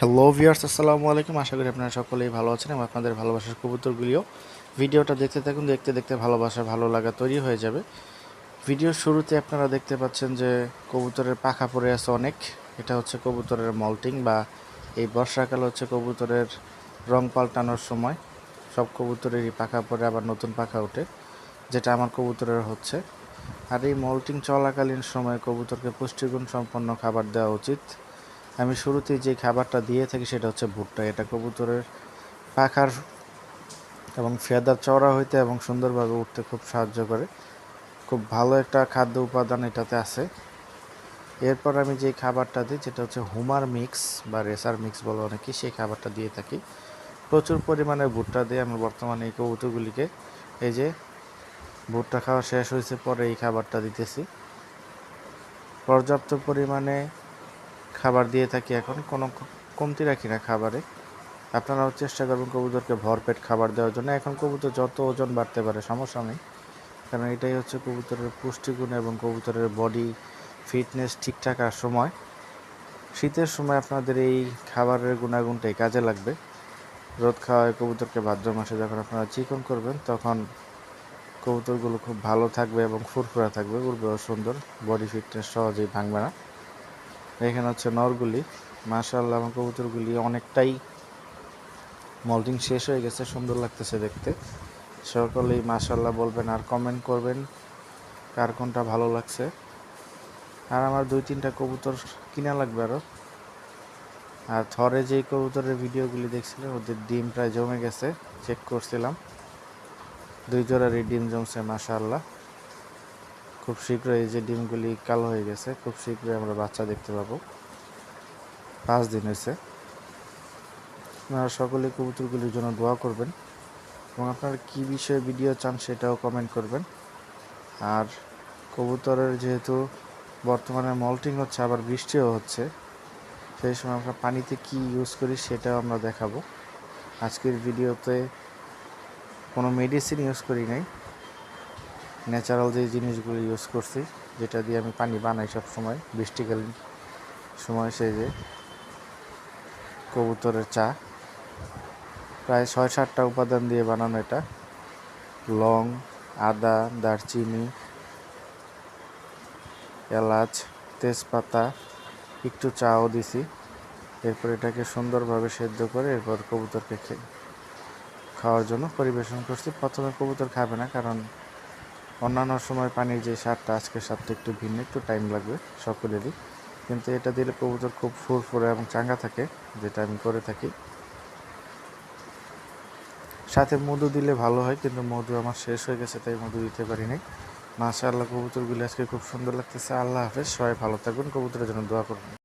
Hello viewers আসসালামু আলাইকুম। আশা করি আপনারা সকলেই ভালো আছেন এবং আপনাদের ভালোবাসার কবুতরগুলিও। ভিডিওটা দেখতে থাকুন, দেখতে দেখতে ভালোবাসা, ভালো লাগা তৈরি হয়ে যাবে। ভিডিওর শুরুতে আপনারা দেখতে পাচ্ছেন যে কবুতরের পাখা পড়ে আছে অনেক। এটা হচ্ছে কবুতরের মল্টিং বা এই বর্ষাকাল হচ্ছে কবুতরের রং পাল্টানোর সময়। সব কবুতরেরই পাখা পরে আবার নতুন পাখা ওঠে, যেটা আমার কবুতরের হচ্ছে। আর এই মল্টিং চলাকালীন সময় কবুতরকে পুষ্টিগুণ সম্পন্ন খাবার দেওয়া উচিত। আমি শুরুতেই যে খাবারটা দিয়ে থাকি সেটা হচ্ছে ভুট্টা। এটা কবুতরের পাখার এবং ফেদার চওড়া হইতে এবং সুন্দরভাবে উঠতে খুব সাহায্য করে। খুব ভালো একটা খাদ্য উপাদান এটাতে আছে। এরপর আমি যে খাবারটা দিই যেটা হচ্ছে হুমার মিক্স বা রেসার মিক্স বলে অনেকে সেই খাবারটা দিয়ে থাকি। প্রচুর পরিমাণে ভুট্টা দিয়ে আমি বর্তমানে এই কবুতরগুলিকে এই যে ভুট্টা খাওয়া শেষ হয়েছে পরে এই খাবারটা দিতেছি। পর্যাপ্ত পরিমাণে খাবার দিয়ে থাকি এখন। কোনো কমতি রাখি না খাবারে। আপনারাও চেষ্টা করবেন কবুতরকে ভরপেট খাবার দেওয়ার জন্য। এখন কবুতর যত ওজন বাড়তে পারে, সমস্যা নেই। কারণ এটাই হচ্ছে কবুতরের পুষ্টিগুণ এবং কবুতরের বডি ফিটনেস ঠিক থাকার সময়। শীতের সময় আপনাদের এই খাবারের গুণাগুণটাই কাজে লাগবে। রোদ খাওয়ায় কবুতরকে ভাদ্র মাসে যখন আপনারা চিকন করবেন, তখন কবুতরগুলো খুব ভালো থাকবে এবং ফুরফুরা থাকবে উড়বে ও সুন্দর। বডি ফিটনেস সহজেই ভাঙবে না। এখানে হচ্ছে নরগুলি। মাশাআল্লাহ আমার কবুতরগুলি অনেকটাই মল্টিং শেষ হয়ে গেছে, সুন্দর লাগতেছে দেখতে। সকলেই মাশাআল্লাহ বলবেন আর কমেন্ট করবেন কার কোনটা ভালো লাগছে। আর আমার দুই তিনটা কবুতর কিনা লাগবে আরও আর থরে যেই কবুতরের ভিডিওগুলি দেখছিলেন, ওদের ডিম প্রায় জমে গেছে চেক করছিলাম। দুই জোড়ারই ডিম জমছে, মাশাআল্লাহ। খুব শীঘ্রই এই যে ডিমগুলি কালো হয়ে গেছে, খুব শীঘ্রই আমরা বাচ্চা দেখতে পাবো। পাঁচ দিন হয়েছে। আপনারা সকলে কবুতরগুলির জন্য দোয়া করবেন এবং আপনারা কী বিষয়ে ভিডিও চান সেটাও কমেন্ট করবেন। আর কবুতরের যেহেতু বর্তমানে মল্টিং হচ্ছে, আবার বৃষ্টিও হচ্ছে, সেই সময় আমরা পানিতে কি ইউজ করি সেটাও আমরা দেখাবো। আজকের ভিডিওতে কোনো মেডিসিন ইউজ করি নাই। ন্যাচারাল যে জিনিসগুলো ইউজ করছি, যেটা দিয়ে আমি পানি বানাই সব সময় বৃষ্টিকালীন সময় সেই যে কবুতরের চা। প্রায় ছয় সাতটা উপাদান দিয়ে বানানো এটা। লং, আদা, দারচিনি, এলাচ, তেজপাতা, একটু চাও দিছি। এরপর এটাকে সুন্দরভাবে সেদ্ধ করে এরপর কবুতরকে খাওয়ার জন্য পরিবেশন করছি। প্রথমে কবুতর খাবে না, কারণ অন্যান্য সময় পানির যে স্বাদটা, আজকের স্বাদটা একটু ভিন্ন, একটু টাইম লাগবে সকলেরই। কিন্তু এটা দিলে কবুতর খুব ফুরফুরে এবং চাঙ্গা থাকে, যেটা আমি করে থাকি। সাথে মধু দিলে ভালো হয়, কিন্তু মধু আমার শেষ হয়ে গেছে, তাই মধু দিতে পারি নাই। মাশাআল্লাহ, কবুতরগুলি আজকে খুব সুন্দর লাগতেছে। আল্লাহ হাফেজ, সবাই ভালো থাকবেন। কবুতরের জন্য দোয়া করবেন।